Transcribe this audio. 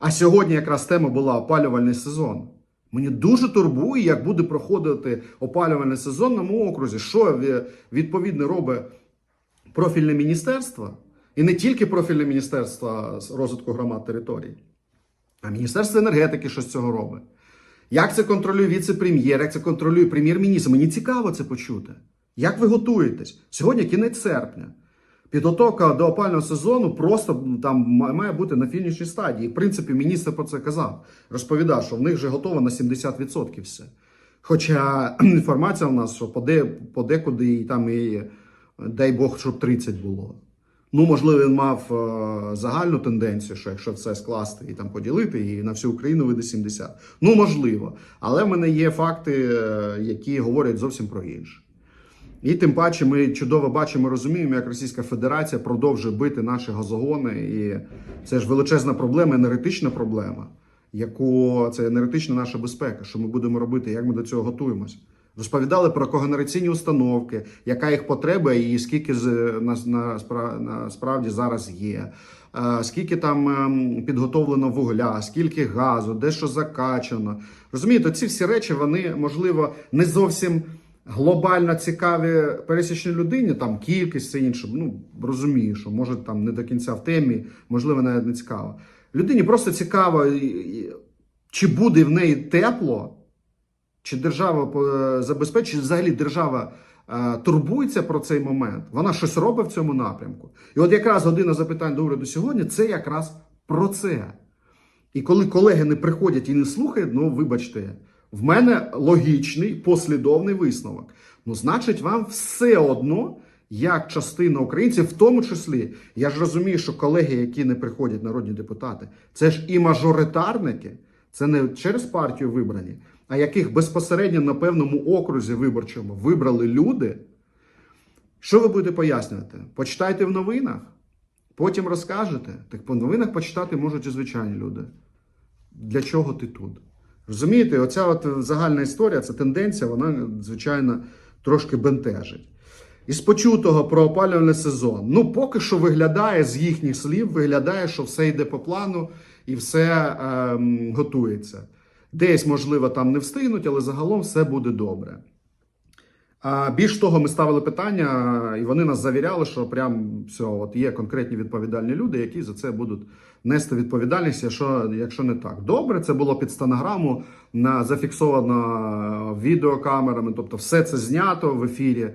А сьогодні якраз тема була опалювальний сезон. Мені дуже турбує, як буде проходити опалювальний сезон на моєму окрузі. Що відповідно робить профільне міністерство, і не тільки профільне міністерство з розвитку громад територій, а Міністерство енергетики що з цього робить. Як це контролює віце-прем'єр, як це контролює прем'єр-міністр? Мені цікаво це почути. Як ви готуєтесь? Сьогодні кінець серпня. Підготовка до опального сезону просто там має бути на фінішній стадії. В принципі, міністр про це казав. Розповідав, що в них вже готово на 70% все. Хоча інформація в нас, що поде, подекуди і там і дай Бог, щоб 30 було. Ну, можливо, він мав е, загальну тенденцію, що якщо все скласти і там поділити, і на всю Україну вийде 70. Ну, можливо. Але в мене є факти, е, які говорять зовсім про інше. І тим паче ми чудово бачимо, розуміємо, як Російська Федерація продовжує бити наші газогони. І це ж величезна проблема, енергетична проблема, яку це енергетична наша безпека. Що ми будемо робити, як ми до цього готуємося? Розповідали про когенераційні установки, яка їх потреба і скільки насправді зараз є. Е, Скільки там ем, підготовлено вугля, скільки газу, де що закачано. Розумієте, ці всі речі вони можливо не зовсім глобально цікаві пересічній людині, там кількість все інше. Ну розумію, що може там не до кінця в темі, можливо, навіть не цікаво. Людині просто цікаво, чи буде в неї тепло, чи держава е, забезпечить, чи взагалі держава е, турбується про цей момент. Вона щось робить в цьому напрямку. І от якраз година запитань до уряду сьогодні це якраз про це. І коли колеги не приходять і не слухають, ну вибачте, в мене логічний послідовний висновок. Ну, значить, вам все одно, як частина українців, в тому числі, я ж розумію, що колеги, які не приходять, народні депутати, це ж і мажоритарники, це не через партію вибрані, а яких безпосередньо на певному окрузі виборчому вибрали люди. Що ви будете пояснювати? Почитайте в новинах, потім розкажете. Так по новинах почитати можуть і звичайні люди. Для чого ти тут? Розумієте, оця от загальна історія, ця тенденція, вона, звичайно, трошки бентежить. Із почутого про опалювальний сезон. Ну, поки що виглядає з їхніх слів, виглядає, що все йде по плану і все ем, готується. Десь, можливо, там не встигнуть, але загалом все буде добре. Більш того, ми ставили питання, і вони нас завіряли, що прям все, от є конкретні відповідальні люди, які за це будуть нести відповідальність, якщо, якщо не так. Добре, це було під стенограму, на, зафіксовано відеокамерами, тобто все це знято в ефірі.